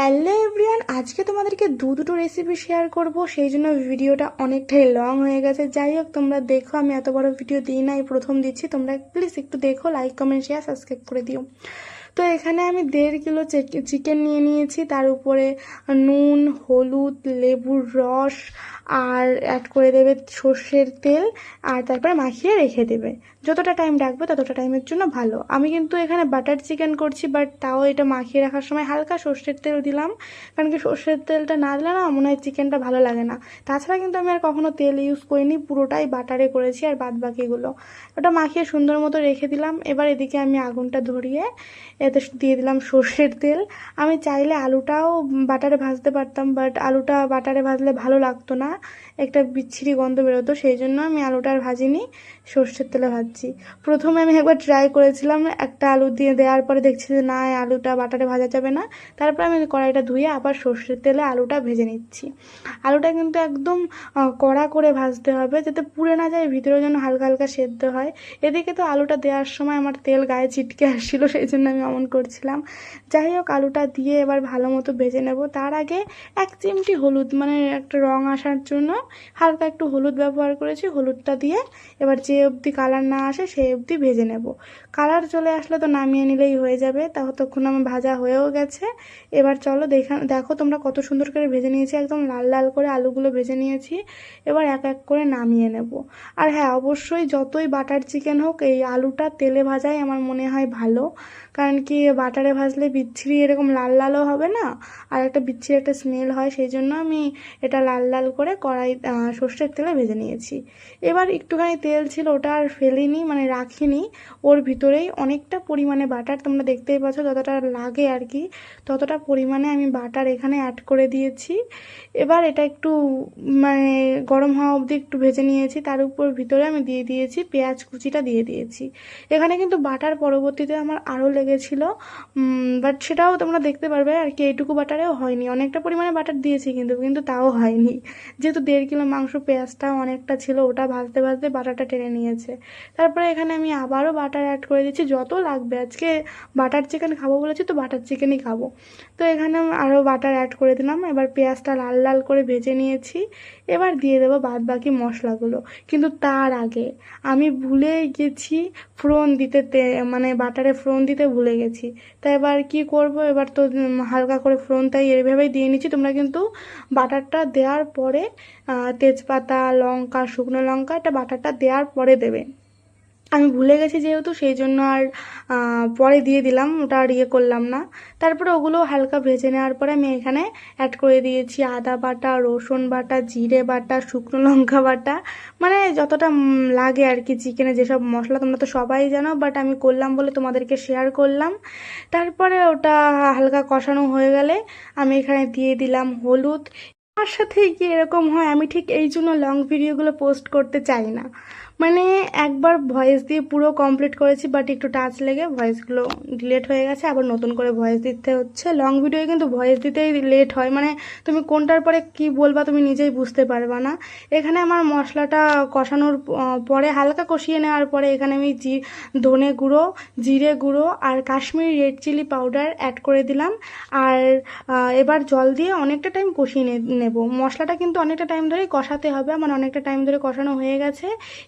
Hello everyone, আজকে তোমাদেরকে দু দুটো রেসিপি শেয়ার করব। সেই জন্য ভিডিওটা অনেকটাই লং হয়ে গেছে। যাই হোক, তোমরা দেখো, আমি এত বড় ভিডিও দিই নাই, প্রথম দিচ্ছি। তোমরা প্লিজ একটু দেখো লাইক কমেন্ট শেয়ার সাবস্ক্রাইব করে দিও। তো এখানে আমি দেড় কিলো চিকেন নিয়ে নিয়েছি। তার উপরে নুন, হলুদ, লেবুর রস, আর অ্যাড করে দেবে সর্ষের তেল, আর তারপরে মাখিয়ে রেখে দেবে। যতটা টাইম রাখবে ততটা টাইমের জন্য ভালো। আমি কিন্তু এখানে বাটার চিকেন করছি বাট তাও এটা মাখিয়ে রাখার সময় হালকা সর্ষের তেল দিলাম। কারণ কি সর্ষের তেলটা না দিলে না মনে হয় চিকেনটা ভালো লাগে না। তাছাড়া কিন্তু আমি আর কখনো তেল ইউজ করিনি, পুরোটাই বাটারে করেছি আর বাদ বাকিগুলো। ওটা মাখিয়ে সুন্দর মতো রেখে দিলাম। এবার এদিকে আমি আগুনটা ধরিয়ে এতে দিয়ে দিলাম সর্ষের তেল। আমি চাইলে আলুটাও বাটারে ভাজতে পারতাম বাট আলুটা বাটারে ভাজলে ভালো লাগতো না। একটা বিচ্ছিরি গন্ধ বেরোতো, সেই জন্য আমি আলুটা আর ভাজিনি, সর্ষের তেলে ভাজছি। প্রথমে আমি একবার ট্রাই করেছিলাম, একটা আলু দিয়ে দেওয়ার পরে দেখছি যে না আলুটা বাটারে ভাজা যাবে না। তারপর আমি কড়াইটা ধুয়ে আবার সর্ষের তেলে আলুটা ভেজে নিচ্ছি। আলুটা কিন্তু একদম কড়া করে ভাজতে হবে যাতে পুড়ে না যায় ভিতরে যেন হালকা হালকা সেদ্ধ হয়। এদিকে তো আলুটা দেওয়ার সময় আমার তেল গায়ে ছিটকে আসছিল, সেই জন্য আমি অমন করছিলাম। যাই হোক, আলুটা দিয়ে এবার ভালো মতো ভেজে নেব। তার আগে এক চিমটি হলুদ মানে একটা রং আসার জন্য হালকা একটু হলুদ ব্যবহার করেছি। হলুদটা দিয়ে এবার যে অবধি কালার না আসে সেই অবধি ভেজে নেব। কালার চলে আসলে তো নামিয়ে নিলেই হয়ে যাবে। তা ততক্ষণ আমার ভাজা হয়েও গেছে। এবার চলো দেখা, দেখো তোমরা কত সুন্দর করে ভেজে নিয়েছি। একদম লাল লাল করে আলুগুলো ভেজে নিয়েছি। এবার এক এক করে নামিয়ে নেব। আর হ্যাঁ অবশ্যই যতই বাটার চিকেন হোক, এই আলুটা তেলে ভাজাই আমার মনে হয় ভালো। কারণ কি, বাটারে ভাজলে বিচ্ছিরি এরকম লাল লালও হবে না। আর একটা বিচ্ছিরি একটা স্মেল হয়, সেই জন্য আমি এটা লাল লাল করে কড়াই সর্ষের তেলে ভেজে নিয়েছি। এবার একটুখানি তেল ছিল, ওটা আর ফেলিনি মানে রাখিনি। ওর ভিতরেই অনেকটা পরিমাণে বাটার তোমরা দেখতেই পাচ্ছ, যতটা লাগে আর কি, ততটা পরিমাণে আমি বাটার এখানে অ্যাড করে দিয়েছি। এবার এটা একটু মানে গরম হওয়া অবধি একটু ভেজে নিয়েছি, তার উপর ভিতরে আমি দিয়ে দিয়েছি পেঁয়াজ কুচিটা দিয়ে দিয়েছি। এখানে কিন্তু বাটার পরবর্তীতে আমার আরও লেগেছিল বাট সেটাও তোমরা দেখতে পারবে আর কি, এইটুকু বাটারেও হয়নি। অনেকটা পরিমাণে বাটার দিয়েছি কিন্তু কিন্তু তাও হয়নি। যেহেতু দেড় কিলো মাংস পেঁয়াজটা অনেকটা ছিল, ওটা ভাজতে ভাজতে বাটারটা টেনে নিয়েছে। তারপরে এখানে আমি আবারও বাটার অ্যাড করে দিচ্ছি। যত লাগবে আজকে বাটার চিকেন খাব বলেছি তো বাটার চিকেনই খাব। তো এখানে আরও বাটার অ্যাড করে দিলাম। এবার পেঁয়াজটা লাল লাল করে ভেজে নিয়েছি। এবার দিয়ে দেবো বাদ বাকি মশলাগুলো। কিন্তু তার আগে আমি ভুলে গেছি ফোড়ন দিতে তে- মানে বাটারে ফোড়ন দিতে ভুলে গেছি। তাই এবার কি করব? এবার তো হালকা করে ফোড়ন তাই এইভাবেই দিয়ে নিচ্ছি। তোমরা কিন্তু বাটারটা দেওয়ার পরে তেজপাতা, লঙ্কা, শুকনো লঙ্কা, এটা বাটারটা দেওয়ার পরে দেবে। আমি ভুলে গেছি যেহেতু, সেই জন্য আর পরে দিয়ে দিলাম, ওটা আর ইয়ে করলাম না। তারপরে ওগুলো হালকা ভেজে নেওয়ার পরে আমি এখানে অ্যাড করে দিয়েছি আদা বাটা, রসুন বাটা, জিরে বাটা, শুকনো লঙ্কা বাটা। মানে যতটা লাগে আর কি চিকেনে যেসব মশলা, তোমরা তো সবাই জানো বাট আমি করলাম বলে তোমাদেরকে শেয়ার করলাম। তারপরে ওটা হালকা কষানো হয়ে গেলে আমি এখানে দিয়ে দিলাম হলুদ আমার সাথে কি এরকম হয়? আমি ঠিক এই জন্য লং ভিডিওগুলো পোস্ট করতে চাই না। মানে একবার ভয়েস দিয়ে পুরো কমপ্লিট করেছি বাট একটু টাচ লেগে ভয়েসগুলো ডিলেট হয়ে গেছে। আবার নতুন করে ভয়েস দিতে হচ্ছে। লং ভিডিও কিন্তু ভয়েস দিতেই লেট হয়। মানে তুমি কোনটার পরে কি বলবা তুমি নিজেই বুঝতে পারবা না। এখানে আমার মশলাটা কষানোর পরে হালকা কষিয়ে নেওয়ার পরে এখানে আমি জি, ধনে গুঁড়ো, জিরে গুঁড়ো আর Kashmiri red chilli powder add করে দিলাম। আর এবার জল দিয়ে অনেকটা টাইম কষিয়ে নে- নেব। মশলাটা কিন্তু অনেকটা টাইম ধরেই কষাতে হবে আমার অনেকটা টাইম ধরে কষানো হয়ে গেছে।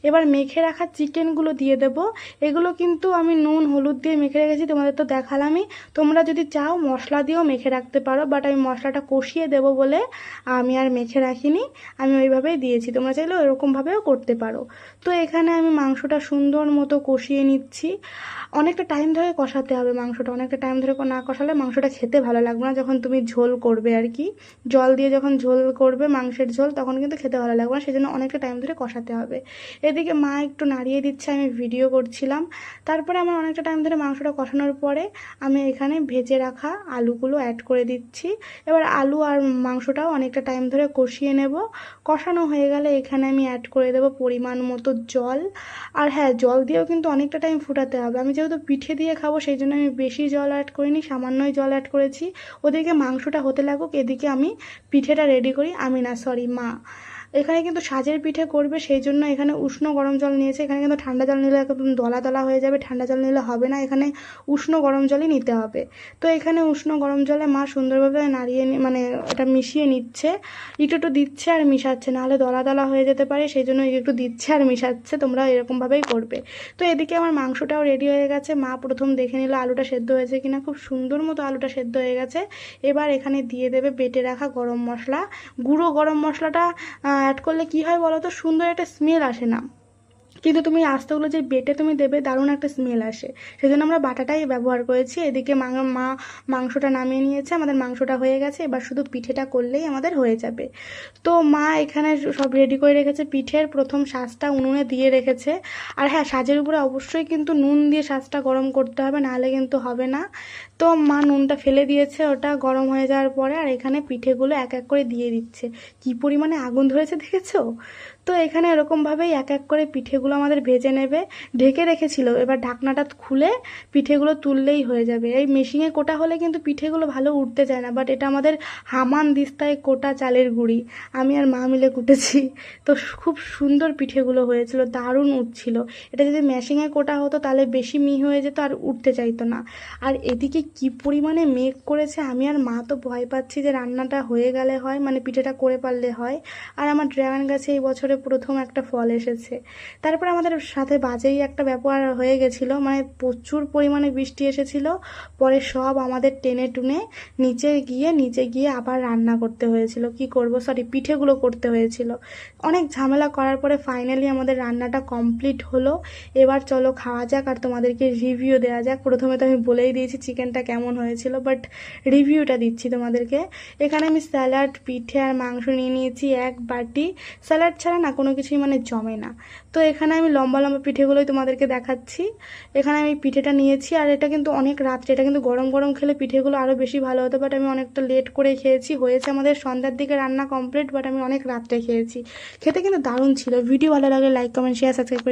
এবার মেখে রাখা চিকেনগুলো দিয়ে দেব। এগুলো কিন্তু আমি নুন, হলুদ দিয়ে মেখে রেখেছি, তোমাদের তো দেখালামই। তোমরা যদি চাও মশলা দিয়েও মেখে রাখতে পারো বাট আমি মশলাটা কষিয়ে দেব বলে আমি আর মেখে রাখিনি। আমি ওইভাবেই দিয়েছি, তোমরা চাইলে ওরকমভাবেও করতে পারো। তো এখানে আমি মাংসটা সুন্দর মতো কষিয়ে নিচ্ছি। অনেকটা টাইম ধরে কষাতে হবে মাংসটা, অনেকটা টাইম ধরে না কষালে মাংসটা খেতে ভালো লাগবে না যখন তুমি ঝোল করবে আর কি। জল দিয়ে যখন ঝোল করবে, মাংসের ঝোল, তখন কিন্তু খেতে ভালো লাগবে না, সেজন্য অনেকটা টাইম ধরে কষাতে হবে। এদিকে মা একটু নাড়িয়ে দিচ্ছে, আমি ভিডিও করছিলাম। তারপরে আমার অনেকটা টাইম ধরে মাংসটা কষানোর পরে আমি এখানে ভেজে রাখা আলুগুলো অ্যাড করে দিচ্ছি। এবার আলু আর মাংসটাও অনেকটা টাইম ধরে কষিয়ে নেব। কষানো হয়ে গেলে এখানে আমি অ্যাড করে দেবো পরিমাণ মতো জল। আর হ্যাঁ জল দিয়েও কিন্তু অনেকটা টাইম ফুটাতে হবে। আমি যেহেতু পিঠে দিয়ে খাব, সেই জন্য আমি বেশি জল অ্যাড করিনি, সামান্যই জল অ্যাড করেছি। ওদিকে মাংসটা হতে লাগুক, এদিকে আমি পিঠেটা রেডি করি আমি না সরি মা। এখানে কিন্তু সাজের পিঠে করবে সেই জন্য এখানে উষ্ণ গরম জল নিয়েছে। এখানে কিন্তু ঠান্ডা জল নিলে একদম দলা দলা হয়ে যাবে, ঠান্ডা জল নিলে হবে না। এখানে উষ্ণ গরম জলই নিতে হবে। তো এখানে উষ্ণ গরম জলে মা সুন্দরভাবে নাড়িয়ে মানে এটা মিশিয়ে নিচ্ছে। একটু একটু দিচ্ছে আর মিশাচ্ছে, নাহলে দলা দলা হয়ে যেতে পারে সেই জন্য একটু দিচ্ছে আর মিশাচ্ছে, তোমরা এরকমভাবেই করবে। তো এদিকে আমার মাংসটাও রেডি হয়ে গেছে। মা প্রথম দেখে নিল আলুটা সেদ্ধ হয়েছে কিনা, খুব সুন্দর মতো আলুটা সেদ্ধ হয়ে গেছে। এবার এখানে দিয়ে দেবে বেটে রাখা গরম মশলা। গুঁড়ো গরম মশলাটা অ্যাড করলে কি হয় বলো তো সুন্দর একটা স্মেল আসে না। কিন্তু তুমি আস্তেগুলো যে বেটে তুমি দেবে, দারুণ একটা স্মেল আসে। সেই জন্য আমরা বাটাটাই ব্যবহার করেছি। এদিকে মা- মাংসটা নামিয়ে নিয়েছে, আমাদের মাংসটা হয়ে গেছে। এবার শুধু পিঠেটা করলেই আমাদের হয়ে যাবে। তো মা এখানে সব রেডি করে রেখেছে পিঠের। প্রথম সাজটা উনুনে দিয়ে রেখেছে। আর হ্যাঁ সাজের উপরে অবশ্যই কিন্তু নুন দিয়ে সাজটা গরম করতে হবে, নাহলে কিন্তু হবে না। তো মা নুনটা ফেলে দিয়েছে, ওটা গরম হয়ে যাওয়ার পরে আর এখানে পিঠেগুলো এক এক করে দিয়ে দিচ্ছে। কি পরিমাণে আগুন ধরেছে দেখেছ? তো এখানে এরকমভাবেই এক এক করে পিঠেগুলো আমাদের ভেজে নেবে, ঢেকে রেখেছিল। এবার ঢাকনাটা খুলে পিঠেগুলো তুললেই হয়ে যাবে। এই মেশিনে কোটা হলে কিন্তু পিঠেগুলো ভালো উঠতে চায় না বাট এটা আমাদের হামান দিস্তায় কোটা চালের গুঁড়ি। আমি আর মা মিলে কুটেছি। তো খুব সুন্দর পিঠেগুলো হয়েছিল, দারুণ উঠছিল। এটা যদি মেশিনে কোটা হতো তাহলে বেশি মি হয়ে যেত আর উঠতে চাইতো না। আর এদিকে কি পরিমাণে মেঘ করেছে, আমি আর মা তো ভয় পাচ্ছি যে রান্নাটা হয়ে গেলে হয় মানে পিঠেটা করে পারলে হয়। আর আমার ড্রাগন গাছে এই বছরে প্রথম একটা ফল এসেছে। তারপর আমাদের সাথে বাজেই একটা ব্যাপার হয়ে গেছিল। মানে প্রচুর পরিমাণে বৃষ্টি এসেছিল। পরে সব আমাদের টেনে টুনে নিচে গিয়ে নিচে গিয়ে আবার রান্না করতে হয়েছিল। কি করব? সরি পিঠেগুলো করতে হয়েছিল। অনেক ঝামেলা করার পরে ফাইনালি আমাদের রান্নাটা কমপ্লিট হলো। এবার চলো খাওয়া যাক আর তোমাদেরকে রিভিউ দেওয়া যাক। প্রথমে তো আমি বলেই দিয়েছি চিকেনটা কেমন হয়েছিল বাট রিভিউটা দিচ্ছি তোমাদেরকে। এখানে আমি স্যালাড পিঠে আর মাংস নিয়ে নিয়েছি এক বাটি। স্যালাড ছাড়া না কোনো কিছুই মানে জমে না। তো এখানে আমি লম্বা লম্বা পিঠেগুলোই তোমাদেরকে দেখাচ্ছি। এখানে আমি পিঠেটা নিয়েছি আর এটা কিন্তু অনেক রাত্রে, এটা কিন্তু গরম গরম খেলে পিঠেগুলো আরও বেশি ভালো হতো বাট আমি অনেকটা লেট করে খেয়েছি। হয়েছে আমাদের সন্ধ্যার দিকে রান্না কমপ্লিট বাট আমি অনেক রাত্রে খেয়েছি। খেতে কিন্তু দারুণ ছিল। ভিডিও ভালো লাগলে লাইক কমেন্ট শেয়ার সাবস্ক্রাইব করে